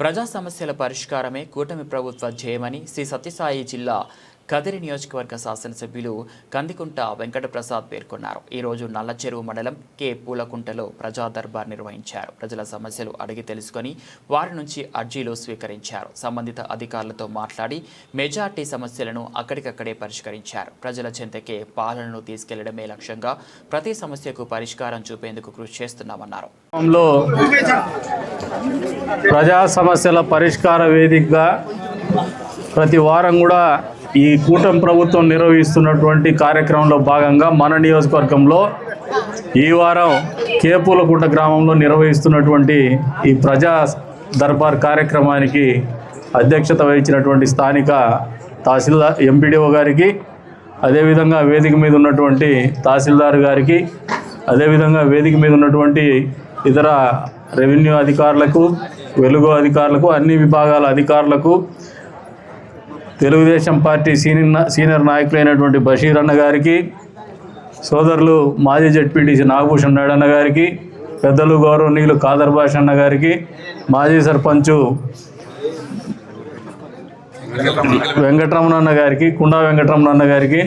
ప్రజా సమస్యల పరిష్కారమే కూటమి ప్రభుత్వ ధ్యేయమని శ్రీ సత్యసాయి జిల్లా కదిరి నియోజకవర్గ శాసనసభ్యులు కందికుంట వెంకటప్రసాద్ పేర్కొన్నారు. ఈరోజు నల్లచెరువు మండలం కే. పూలకుంటలో ప్రజా దర్బార్ నిర్వహించారు. ప్రజల సమస్యలు అడిగి తెలుసుకొని వారి నుంచి అర్జీలు స్వీకరించారు. సంబంధిత అధికారులతో మాట్లాడి మెజార్టీ సమస్యలను అక్కడికక్కడే పరిష్కరించారు. ప్రజల చెంతకే పాలనను తీసుకెళ్ళడమే లక్ష్యంగా ప్రతి సమస్యకు పరిష్కారం చూపేందుకు కృషి చేస్తున్నామన్నారు. ప్రజా సమస్యల పరిష్కార వేదికగా ప్రతి వారం కూడా ఈ కూటమి ప్రభుత్వం నిర్వహిస్తున్నటువంటి కార్యక్రమంలో భాగంగా మన నియోజకవర్గంలో ఈ వారం కేపూలకుంట గ్రామంలో నిర్వహిస్తున్నటువంటి ఈ ప్రజా దర్బార్ కార్యక్రమానికి అధ్యక్షత వహించినటువంటి స్థానిక తహసీల్దార్ ఎంపీడీఓ గారికి అదేవిధంగా వేదిక మీద ఉన్నటువంటి తహసీల్దార్ గారికి అదేవిధంగా వేదిక మీద ఉన్నటువంటి ఇతర రెవెన్యూ అధికారులకు వెలుగు అధికారులకు అన్ని విభాగాల అధికారులకు తెలుగుదేశం పార్టీ సీనియర్ సీనియర్ నాయకులైనటువంటి బషీర్ అన్న గారికి సోదరులు మాజీ జడ్పీటీసీ నాగభూషణ్ నాయుడు అన్న గారికి పెద్దలు గౌరవనీయులు కాదర్ భాష అన్న గారికి మాజీ సర్పంచు వెంకటరమణ అన్న గారికి కుండా వెంకటరమణ అన్న గారికి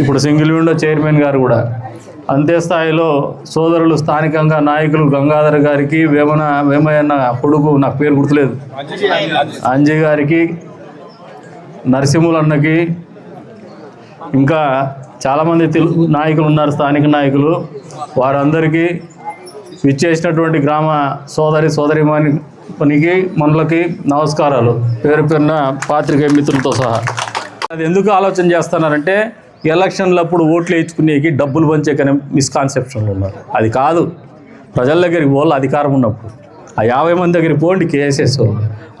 ఇప్పుడు సింగిల్ విండో చైర్మన్ గారు కూడా. అంతే స్థాయిలో సోదరులు స్థానికంగా నాయకులు గంగాధర్ గారికి వేమన వేమయ్యన్న కొడుకు నాకు పేరు గుర్తులేదు. అంజయ్ గారికి నరసింహులన్నకి ఇంకా చాలామంది తెలుగు నాయకులు ఉన్నారు స్థానిక నాయకులు. వారందరికీ విచ్చేసినటువంటి గ్రామ సోదరి సోదరిమాని పనికి మనలకి నమస్కారాలు. పేరు పేరున పాత్రికేయ మిత్రులతో సహా. అది ఎందుకు ఆలోచన చేస్తున్నారంటే ఎలక్షన్లప్పుడు ఓట్లు వేయించుకునేకి డబ్బులు పంచేకనే మిస్కాన్సెప్షన్లు ఉన్నారు. అది కాదు. ప్రజల దగ్గరికి పోవాలి అధికారం ఉన్నప్పుడు. ఆ యాభై మంది దగ్గరికి పోండి కేఎస్ఎస్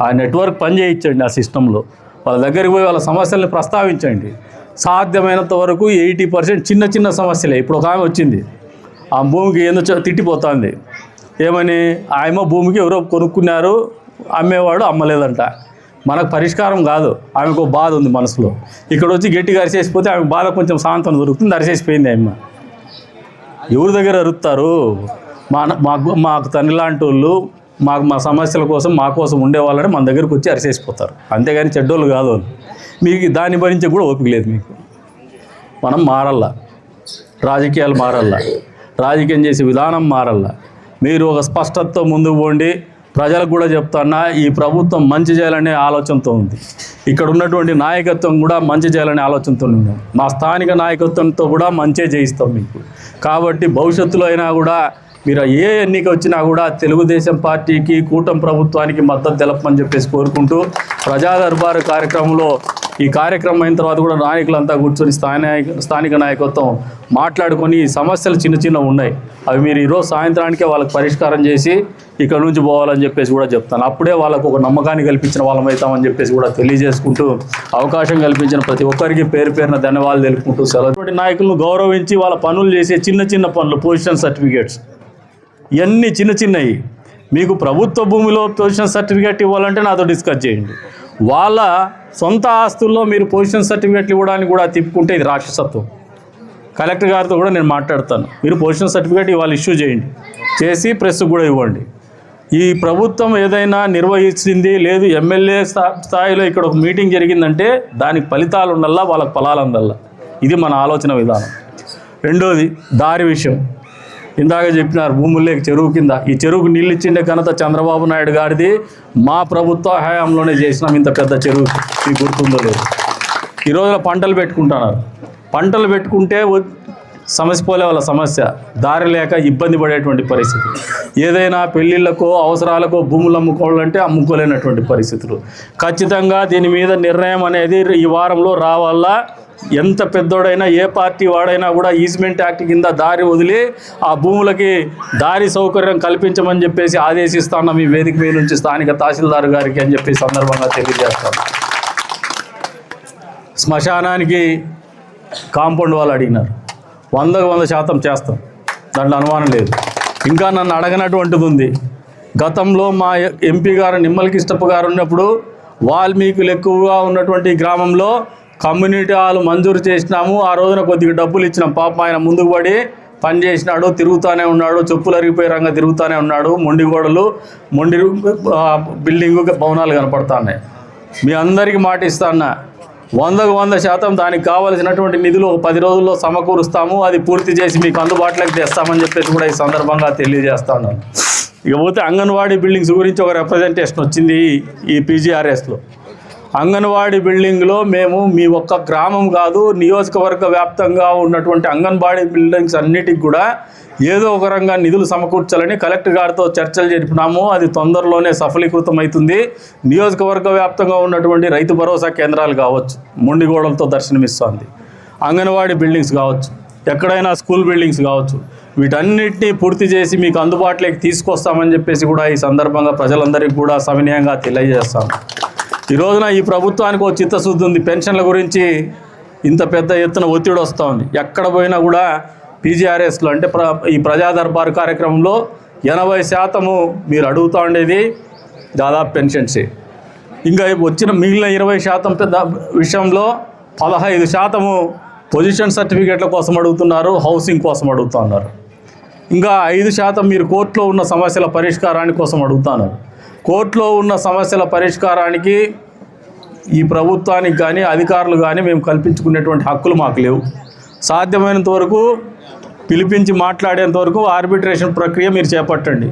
ఆ నెట్వర్క్ పని చేయించండి ఆ సిస్టంలో. వాళ్ళ దగ్గరికి పోయి వాళ్ళ సమస్యల్ని ప్రస్తావించండి. సాధ్యమైనంత వరకు ఎయిటీ పర్సెంట్ చిన్న చిన్న సమస్యలే. ఇప్పుడు ఒక ఆమె వచ్చింది. ఆ భూమికి ఏందో తిట్టిపోతుంది. ఏమని? ఆయమ భూమికి ఎవరో కొనుక్కున్నారు. అమ్మేవాడు అమ్మలేదంట. మనకు పరిష్కారం కాదు. ఆమెకు ఒక బాధ ఉంది మనసులో. ఇక్కడ వచ్చి గట్టిగా అరిచేసిపోతే ఆమె బాధ కొంచెం సాంతం దొరుకుతుంది అరిచేసిపోయింది ఆమె ఎవరి దగ్గర అరుస్తారు మా మాకు మాకు తండ్రి లాంటి వాళ్ళు మాకు మా సమస్యల కోసం మా కోసం ఉండేవాళ్ళని మన దగ్గరకు వచ్చి అరిచేసిపోతారు అంతేగాని చెడ్డోళ్ళు కాదు వాళ్ళు. మీకు దాన్ని భరించే కూడా ఓపిక లేదు మీకు. మనం మారల్లా. రాజకీయాలు మారల్లా. రాజకీయం చేసే విధానం మారల్లా. మీరు ఒక స్పష్టతతో ముందుకు పోండి ప్రజలకు కూడా చెప్తున్నా ఈ ప్రభుత్వం మంచి చేయాలనే ఆలోచనతో ఉంది. ఇక్కడ ఉన్నటువంటి నాయకత్వం కూడా మంచి చేయాలనే ఆలోచనతో ఉంది. మా స్థానిక నాయకత్వంతో కూడా మంచే చేయిస్తాం మీకు. కాబట్టి భవిష్యత్తులో అయినా కూడా మీరు ఏ ఎన్నిక వచ్చినా కూడా తెలుగుదేశం పార్టీకి కూటమి ప్రభుత్వానికి మద్దతు తెలపమని చెప్పేసి కోరుకుంటూ ప్రజా దర్బారు కార్యక్రమంలో ఈ కార్యక్రమం అయిన తర్వాత కూడా నాయకులంతా కూర్చొని స్థానిక స్థానిక నాయకత్వం మాట్లాడుకొని సమస్యలు చిన్న చిన్న ఉన్నాయి. అవి మీరు ఈరోజు సాయంత్రానికే వాళ్ళకి పరిష్కారం చేసి ఇక్కడ నుంచి పోవాలని చెప్పేసి కూడా చెప్తాను. అప్పుడే వాళ్ళకు ఒక నమ్మకాన్ని కల్పించిన వాళ్ళం అవుతామని చెప్పేసి కూడా తెలియజేసుకుంటూ అవకాశం కల్పించిన ప్రతి ఒక్కరికి పేరు పేరున ధన్యవాదాలు తెలుపుకుంటూ సెలవు. నాయకులను గౌరవించి వాళ్ళ పనులు చేసే చిన్న చిన్న పనులు పొజిషన్ సర్టిఫికేట్స్ ఇవన్నీ చిన్న చిన్నవి. మీకు ప్రభుత్వ భూమిలో పొజిషన్ సర్టిఫికేట్ ఇవ్వాలంటే నాతో డిస్కస్ చేయండి. వాళ్ళ సొంత ఆస్తుల్లో మీరు పొజిషన్ సర్టిఫికేట్లు ఇవ్వడానికి కూడా తిప్పుకుంటే ఇది రాక్షసత్వం. కలెక్టర్ గారితో కూడా నేను మాట్లాడతాను. మీరు పొజిషన్ సర్టిఫికేట్ ఇవాళ ఇష్యూ చేయండి. చేసి ప్రెస్ కూడా ఇవ్వండి. ఈ ప్రభుత్వం ఏదైనా నిర్వహించింది లేదు ఎమ్మెల్యే స్థాయిలో ఇక్కడ ఒక మీటింగ్ జరిగిందంటే దానికి ఫలితాలు ఉండల్లా వాళ్ళకి ఫలాలు అందల్లా. ఇది మన ఆలోచన విధానం. రెండోది దారి విషయం. ఇందాక చెప్పినారు భూముల్లోకి చెరువు కింద. ఈ చెరువుకు నీళ్ళు ఇచ్చిండే ఘనత చంద్రబాబు నాయుడు గారిది. మా ప్రభుత్వ హయాంలోనే చేసినాం ఇంత పెద్ద చెరువు. మీకు గుర్తుందో లేదు. ఈ రోజున పంటలు పెట్టుకుంటున్నారు. పంటలు పెట్టుకుంటే సమస్య పోలే వాళ్ళ సమస్య. దారి లేక ఇబ్బంది పడేటువంటి పరిస్థితి ఏదైనా పెళ్ళిళ్ళకో అవసరాలకో భూములు అమ్ముకోవాలంటే అమ్ముకోలేనటువంటి పరిస్థితులు. ఖచ్చితంగా దీని మీద నిర్ణయం అనేది ఈ వారంలో రావాలా? ఎంత పెద్దోడైనా ఏ పార్టీ వాడైనా కూడా ఈజ్మెంట్ యాక్ట్ కింద దారి వదిలి ఆ భూములకి దారి సౌకర్యం కల్పించమని చెప్పేసి ఆదేశిస్తాను. మీ వేదిక మీద నుంచి స్థానిక తహసీల్దార్ గారికి అని చెప్పి సందర్భంగా తెలియజేస్తాను. శ్మశానానికి కాంపౌండ్ వాళ్ళు అడిగినారు. వందకు వంద శాతం చేస్తాం. దాంట్లో అనుమానం లేదు. ఇంకా నన్ను అడగనటువంటిది ఉంది. గతంలో మా ఎంపీ గారు నిమ్మల కిష్టప్ప గారు ఉన్నప్పుడు వాల్మీకులు ఎక్కువగా ఉన్నటువంటి గ్రామంలో కమ్యూనిటీ హాల్ మంజూరు చేసినాము. ఆ రోజున కొద్దిగా డబ్బులు ఇచ్చినాం. పాపం ఆయన ముందుకు పడి పని చేసినాడు తిరుగుతూనే ఉన్నాడు చెప్పులు అరిగిపోయే రంగా తిరుగుతూనే ఉన్నాడు. మొండి గోడలు మొండి బిల్డింగు భవనాలు కనపడుతున్నాయి. మీ అందరికీ మాట ఇస్తాన్నా వందకు వంద శాతం దానికి కావలసినటువంటి నిధులు ఒక పది రోజుల్లో సమకూరుస్తాము. అది పూర్తి చేసి మీకు అందుబాటులోకి తెస్తామని చెప్పేసి కూడా ఈ సందర్భంగా తెలియజేస్తాను. ఇకపోతే అంగన్వాడీ బిల్డింగ్స్ గురించి ఒక రిప్రజెంటేషన్ వచ్చింది ఈ- ఈ పీజీఆర్ఎస్లో అంగన్వాడీ బిల్డింగ్లో మేము మీ ఒక్క గ్రామం కాదు నియోజకవర్గ వ్యాప్తంగా ఉన్నటువంటి అంగన్వాడీ బిల్డింగ్స్ అన్నిటికి కూడా ఏదో ఒక రంగా నిధులు సమకూర్చాలని కలెక్టర్ గారితో చర్చలు జరిపినాము. అది తొందరలోనే సఫలీకృతం అవుతుంది నియోజకవర్గ వ్యాప్తంగా ఉన్నటువంటి రైతు భరోసా కేంద్రాలు కావచ్చు మొండిగోడలతో దర్శనమిస్తోంది. అంగన్వాడీ బిల్డింగ్స్ కావచ్చు ఎక్కడైనా స్కూల్ బిల్డింగ్స్ కావచ్చు వీటన్నిటినీ పూర్తి చేసి మీకు అందుబాటులోకి తీసుకొస్తామని చెప్పేసి కూడా ఈ సందర్భంగా ప్రజలందరికీ కూడా సవినయంగా తెలియజేస్తాం ఈ రోజున ఈ ప్రభుత్వానికి ఒక చిత్తశుద్ధి ఉంది. పెన్షన్ల గురించి ఇంత పెద్ద ఎత్తున ఒత్తిడి వస్తుంది ఎక్కడ పోయినా కూడా పీజీఆర్ఎస్లో అంటే ప్ర ఈ ప్రజా దర్బార్ కార్యక్రమంలో ఎనభై శాతము మీరు అడుగుతూ ఉండేది దాదాపు పెన్షన్సే. ఇంకా వచ్చిన మిగిలిన ఇరవై శాతం పెద్ద విషయంలో పదహైదు శాతము పొజిషన్ సర్టిఫికేట్ల కోసం అడుగుతున్నారు హౌసింగ్ కోసం అడుగుతున్నారు ఇంకా ఐదు శాతం మీరు కోర్టులో ఉన్న సమస్యల పరిష్కారాని కోసం అడుగుతున్నారు కోర్టులో ఉన్న సమస్యల పరిష్కారానికి ఈ ప్రభుత్వానికి కానీ అధికారులు కానీ మేము కల్పించుకునేటువంటి హక్కులు మాకు లేవు. సాధ్యమైనంత వరకు పిలిపించి మాట్లాడేంత వరకు ఆర్బిట్రేషన్ ప్రక్రియ మీరు చేపట్టండి.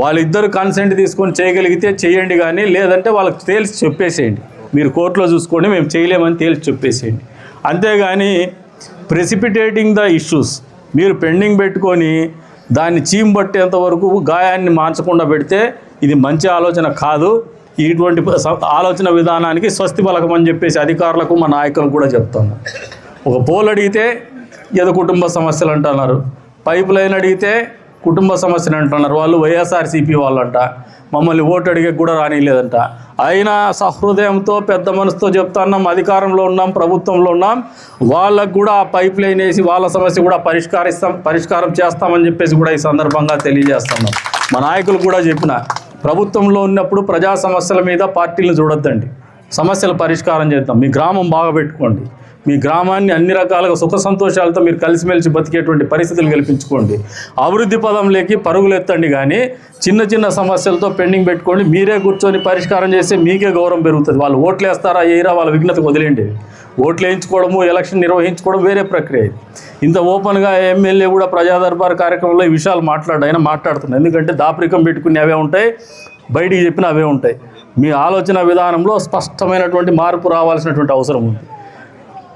వాళ్ళిద్దరు కన్సెంట్ తీసుకొని చేయగలిగితే చేయండి కానీ లేదంటే వాళ్ళకి తేల్చి చెప్పేసేయండి. మీరు కోర్టులో చూసుకోండి మేము చేయలేమని తేల్చి చెప్పేసేయండి. అంతేగాని ప్రెసిపిటేటింగ్ ద ఇష్యూస్ మీరు పెండింగ్ పెట్టుకొని దాన్ని చీమ్ పట్టేంత వరకు గాయాన్ని మార్చకుండా పెడితే ఇది మంచి ఆలోచన కాదు. ఇటువంటి ఆలోచన విధానానికి స్వస్తి పలకమని చెప్పేసి అధికారులకు మా నాయకులకు కూడా చెప్తాను ఒక పోల్ అడిగితే ఏదో కుటుంబ సమస్యలు అంటున్నారు. పైప్ లైన్ అడిగితే కుటుంబ సమస్యలు అంటున్నారు. వాళ్ళు వైఎస్ఆర్సీపీ వాళ్ళంట. మమ్మల్ని ఓటు అడిగే కూడా రానిలేదంట అయినా సహృదయంతో పెద్ద మనసుతో చెప్తున్నాం అధికారంలో ఉన్నాం ప్రభుత్వంలో ఉన్నాం. వాళ్ళకు కూడా ఆ పైప్ లైన్ వేసి వాళ్ళ సమస్య కూడా పరిష్కరిస్తాం పరిష్కారం చేస్తామని చెప్పేసి కూడా ఈ సందర్భంగా తెలియజేస్తున్నాం. మా నాయకులు కూడా చెప్పిన ప్రభుత్వంలో ఉన్నప్పుడు ప్రజా సమస్యల మీద పార్టీలను చూడొద్దండి. సమస్యల పరిష్కారం చేద్దాం. మీ గ్రామం బాగా పెట్టుకోండి. మీ గ్రామాన్ని అన్ని రకాలుగా సుఖ సంతోషాలతో మీరు కలిసిమెలిసి బతికేటువంటి పరిస్థితులు కల్పించుకోండి. అభివృద్ధి పదంలోకి పరుగులు ఎత్తండి కానీ చిన్న చిన్న సమస్యలతో పెండింగ్ పెట్టుకోండి. మీరే కూర్చొని పరిష్కారం చేస్తే మీకే గౌరవం పెరుగుతుంది. వాళ్ళు ఓట్లు వేస్తారా ఏరా వాళ్ళ విఘ్నతకు వదిలేండి ఓట్లు వేయించుకోవడము ఎలక్షన్ నిర్వహించుకోవడం వేరే ప్రక్రియ ఇంత ఓపెన్గా ఎమ్మెల్యే కూడా ప్రజాదర్బార్ కార్యక్రమంలో ఈ విషయాలు మాట్లాడు ఆయన మాట్లాడుతున్నాడు ఎందుకంటే దాపరికం పెట్టుకుని అవే ఉంటాయి బయటికి చెప్పిన అవే ఉంటాయి. మీ ఆలోచన విధానంలో స్పష్టమైనటువంటి మార్పు రావాల్సినటువంటి అవసరం ఉంది.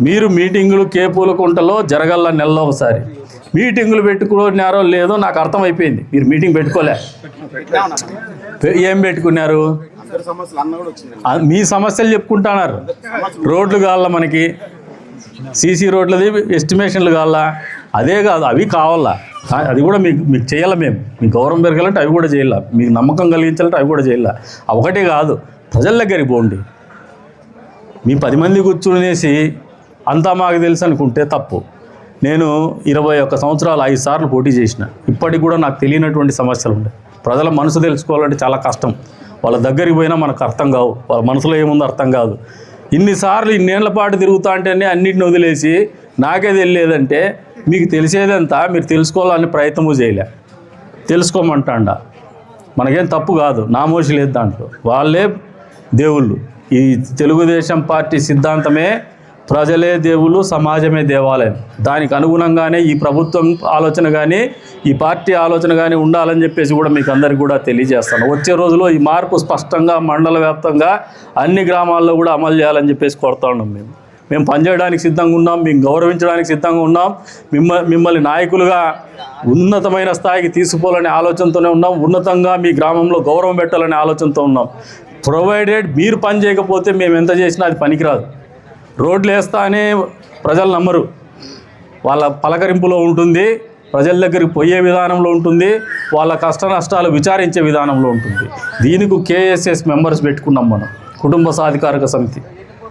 మీరు మీటింగులు కేపుల కుంటలో జరగల్ల నెలలో ఒకసారి. మీటింగులు పెట్టుకున్నారో లేదో నాకు అర్థమైపోయింది. మీరు మీటింగ్ పెట్టుకోలే. ఏం పెట్టుకున్నారు? మీ సమస్యలు చెప్పుకుంటున్నారు. రోడ్లు కావాలా మనకి? సీసీ రోడ్లది ఎస్టిమేషన్లు కావాలా? అదే కాదు అవి కావాలా? అది కూడా మీకు మీకు చేయాలి మేము? మీకు గౌరవం పెరగాలంటే అవి కూడా చేయాలి? మీకు నమ్మకం కలిగించాలంటే అవి కూడా చేయాలి? ఒకటే కాదు ప్రజల దగ్గరికి పోండి. మీ పది మంది కూర్చునేసి అంతా మాకు తెలుసు అనుకుంటే తప్పు. నేను ఇరవై ఒక్క సంవత్సరాలు ఐదు సార్లు పోటీ చేసిన. ఇప్పటికి కూడా నాకు తెలియనటువంటి సమస్యలు ఉన్నాయి. ప్రజల మనసు తెలుసుకోవాలంటే చాలా కష్టం. వాళ్ళ దగ్గరికి పోయినా మనకు అర్థం కావు. వాళ్ళ మనసులో ఏముందో అర్థం కాదు. ఇన్నిసార్లు ఇన్నేళ్ళ పాటు తిరుగుతా అంటేనే అన్నిటిని వదిలేసి నాకే తెలియలేదంటే మీకు తెలిసేదంతా మీరు తెలుసుకోవాలని ప్రయత్నము చేయలే. తెలుసుకోమంటాండ. మనకేం తప్పు కాదు. నామోషి లేదు దాంట్లో. వాళ్ళే దేవుళ్ళు. ఈ తెలుగుదేశం పార్టీ సిద్ధాంతమే ప్రజలే దేవుళ్ళు సమాజమే దేవాలయం. దానికి అనుగుణంగానే ఈ ప్రభుత్వం ఆలోచన కానీ ఈ పార్టీ ఆలోచన కానీ ఉండాలని చెప్పేసి కూడా మీకు అందరికి కూడా తెలియజేస్తాను. వచ్చే రోజులో ఈ మార్పు స్పష్టంగా మండల వ్యాప్తంగా అన్ని గ్రామాల్లో కూడా అమలు చేయాలని చెప్పేసి కోరుతా ఉన్నాం మేము. మేము పనిచేయడానికి సిద్ధంగా ఉన్నాం మేము గౌరవించడానికి సిద్ధంగా ఉన్నాం మిమ్మ మిమ్మల్ని నాయకులుగా ఉన్నతమైన స్థాయికి తీసుకుపోవాలనే ఆలోచనతోనే ఉన్నాం ఉన్నతంగా మీ గ్రామంలో గౌరవం పెట్టాలనే ఆలోచనతో ఉన్నాం. ప్రొవైడెడ్ మీరు పని చేయకపోతే మేము ఎంత చేసినా అది పనికిరాదు. రోడ్లు వేస్తానే ప్రజలు నమ్మరు. వాళ్ళ పలకరింపులో ఉంటుంది ప్రజల దగ్గరికి పోయే విధానంలో ఉంటుంది వాళ్ళ కష్ట నష్టాలు విచారించే విధానంలో ఉంటుంది. దీనికి కేఎస్ఎస్ మెంబర్స్ పెట్టుకున్నాం మనం కుటుంబ సాధికారక సమితి.